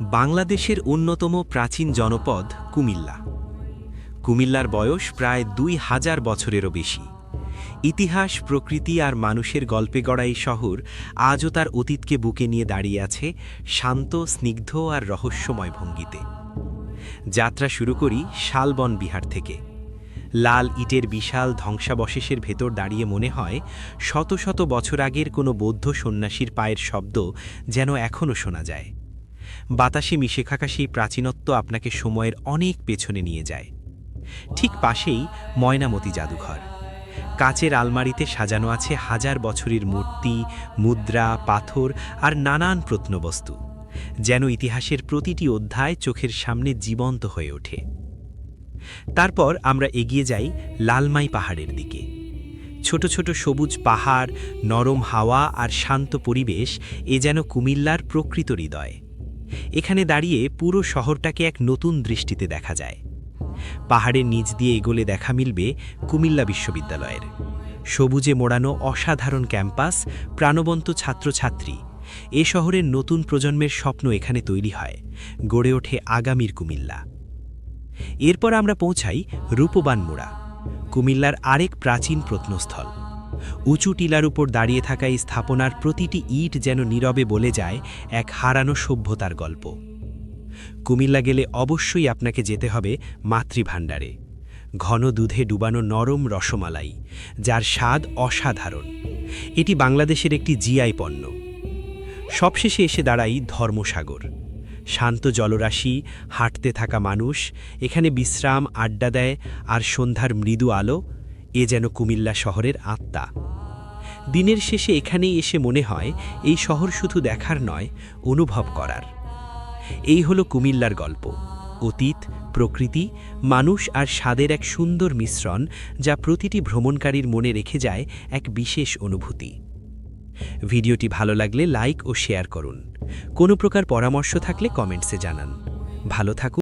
বাংলাদেশের অন্যতম প্রাচীন জনপদ কুমিল্লা। কুমিল্লার বয়স প্রায় দুই হাজার বছরেরও বেশি। ইতিহাস, প্রকৃতি আর মানুষের গল্পে গড়া এই শহর আজও তার অতীতকে বুকে নিয়ে দাঁড়িয়ে আছে শান্ত, স্নিগ্ধ আর রহস্যময় ভঙ্গিতে। যাত্রা শুরু করি শালবন বিহার থেকে। লাল ইটের বিশাল ধ্বংসাবশেষের ভেতর দাঁড়িয়ে মনে হয় শত শত বছর আগের কোনো বৌদ্ধ সন্ন্যাসীর পায়ের শব্দ যেন এখনও শোনা যায়। বাতাসে মিশে থাকা সেই প্রাচীনত্ব আপনাকে সময়ের অনেক পেছনে নিয়ে যায়। ঠিক পাশেই ময়নামতি জাদুঘর। কাচের আলমারিতে সাজানো আছে হাজার বছরের মূর্তি, মুদ্রা, পাথর আর নানান প্রত্নবস্তু, যেন ইতিহাসের প্রতিটি অধ্যায় চোখের সামনে জীবন্ত হয়ে ওঠে। তারপর আমরা এগিয়ে যাই লালমাই পাহাড়ের দিকে। ছোট ছোট সবুজ পাহাড়, নরম হাওয়া আর শান্ত পরিবেশ, এ যেন কুমিল্লার প্রকৃত হৃদয়। এখানে দাঁড়িয়ে পুরো শহরটাকে এক নতুন দৃষ্টিতে দেখা যায়। পাহাড়ের নিচ দিয়ে এগোলে দেখা মিলবে কুমিল্লা বিশ্ববিদ্যালয়ের। সবুজে মোড়ানো অসাধারণ ক্যাম্পাস, প্রাণবন্ত ছাত্রছাত্রী। এ শহরের নতুন প্রজন্মের স্বপ্ন এখানে তৈরি হয়, গড়ে ওঠে আগামীর কুমিল্লা। এরপর আমরা পৌঁছাই রূপবান মোড়া, কুমিল্লার আরেক প্রাচীন প্রত্নস্থল। উঁচু টিলার উপর দাঁড়িয়ে থাকা এই স্থাপনার প্রতিটি ইট যেন নীরবে বলে যায় এক হারানো সভ্যতার গল্প। কুমিল্লা গেলে অবশ্যই আপনাকে যেতে হবে মাতৃভাণ্ডারে। ঘন দুধে ডুবানো নরম রসমালাই, যার স্বাদ অসাধারণ। এটি বাংলাদেশের একটি জিআই পণ্য। সবশেষে এসে দাঁড়াই ধর্মসাগর। শান্ত জলরাশি, হাঁটতে থাকা মানুষ, এখানে বিশ্রাম, আড্ডা দেয়, আর সন্ধ্যার মৃদু আলো এ যেন কুমিল্লা শহরের আত্মা। দিনের শেষে এখানেই এসে মনে হয়, এই শহর শুধু দেখার নয়, অনুভব করার। এই হলো কুমিল্লার গল্প। অতীত, প্রকৃতি, মানুষ আর স্বাদের এক সুন্দর মিশ্রণ যা প্রতিটি ভ্রমণকারীর মনে রেখে যায় এক বিশেষ অনুভূতি। ভিডিওটি ভালো লাগলে লাইক ও শেয়ার করুন। কোনো প্রকার পরামর্শ থাকলে কমেন্টসে জানান। ভালো থাকুন।